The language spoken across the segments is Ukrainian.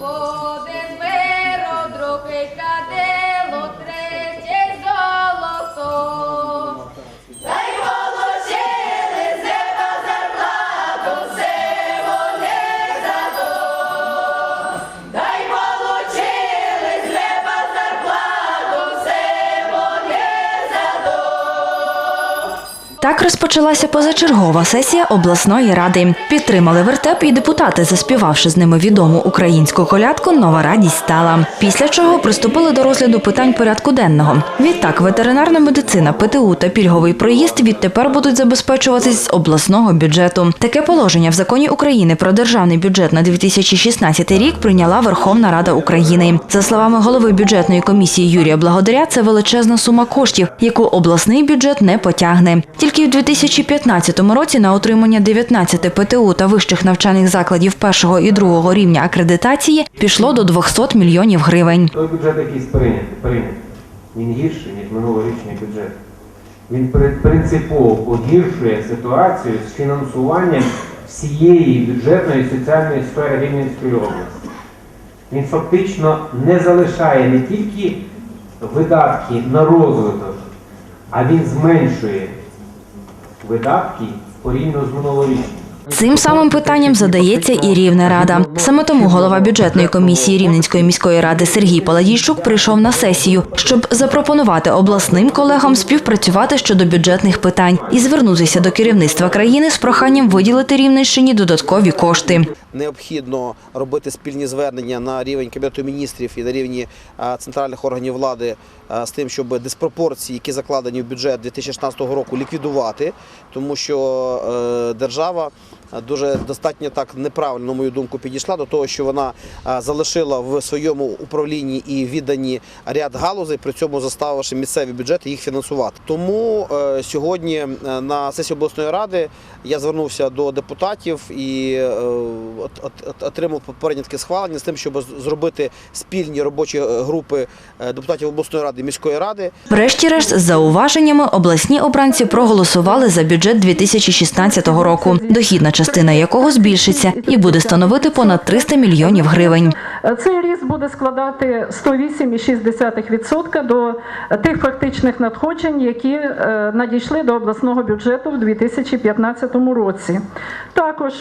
Whoa. Так розпочалася позачергова сесія обласної ради. Підтримали вертеп і депутати, заспівавши з ними відому українську колядку Нова радість стала. Після чого приступили до розгляду питань порядку денного. Відтак, ветеринарна медицина, ПТУ та пільговий проїзд відтепер будуть забезпечуватись з обласного бюджету. Таке положення в законі України про державний бюджет на 2016 рік прийняла Верховна Рада України. За словами голови бюджетної комісії Юрія Благодаря, це величезна сума коштів, яку обласний бюджет не потягне. Тільки в 2015 році на отримання 19 ПТУ та вищих навчальних закладів першого і другого рівня акредитації пішло до 200 мільйонів гривень. Той бюджет, який прийнятий, прийнятий, він гірший, ніж минулорічний бюджет. Він принципово погіршує ситуацію з фінансуванням всієї бюджетної соціальної сфери Рівненської області. Він фактично не залишає не тільки видатки на розвиток, а він зменшує видатки порівняно з минулорічним. Цим самим питанням задається і Рівна рада. Саме тому голова бюджетної комісії Рівненської міської ради Сергій Паладійчук прийшов на сесію, щоб запропонувати обласним колегам співпрацювати щодо бюджетних питань і звернутися до керівництва країни з проханням виділити Рівненщині додаткові кошти. необхідно робити спільні звернення на рівень Кабінету міністрів і на рівні е, центральних органів влади е, з тим, щоб диспропорції, які закладені в бюджет 2016 року, ліквідувати, тому що е, держава дуже достатньо так неправильно, на мою думку, підійшла до того, що вона залишила в своєму управлінні і віддані ряд галузей, при цьому заставивши місцеві бюджети їх фінансувати. Тому е, сьогодні е, на сесії обласної ради я звернувся до депутатів і е, от- от- от- отримав попереднє схвалення з тим, щоб зробити спільні робочі групи депутатів обласної ради міської ради. Врешті-решт, з зауваженнями, обласні обранці проголосували за бюджет 2016 року, дохідна частина якого збільшиться і буде становити понад 300 мільйонів гривень. Цей ріст буде складати 108,6% до тих фактичних надходжень, які е, надійшли до обласного бюджету в 2015 році. Також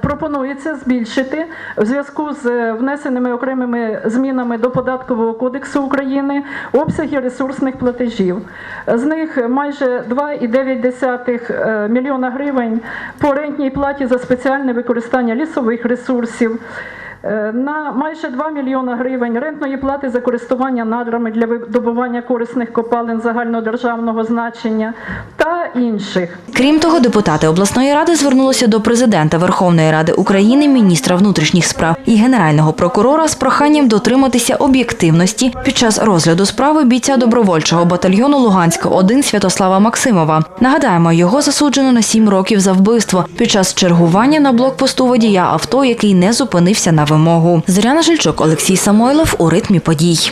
Пропонується збільшити в зв'язку з е, внесеними окремими змінами до податкового кодексу України обсяги ресурсних платежів. З них майже 2,9 е, мільйона гривень по рентній платі за спеціальне використання лісових ресурсів. Е, На майже 2 мільйона гривень рентної плати за користування надрами для видобування корисних копалин загальнодержавного значення та інших. Крім того, депутати обласної ради звернулися до президента Верховної Ради України, міністра внутрішніх справ і генерального прокурора з проханням дотриматися об'єктивності під час розгляду справи бійця добровольчого батальйону Луганська 1 Святослава Максимова. Нагадаємо, його засуджено на 7 років за вбивство під час чергування на блокпосту водія авто, який не зупинився на вимогу. Зоряна Жильчук, Олексій Самойлов у ритмі подій.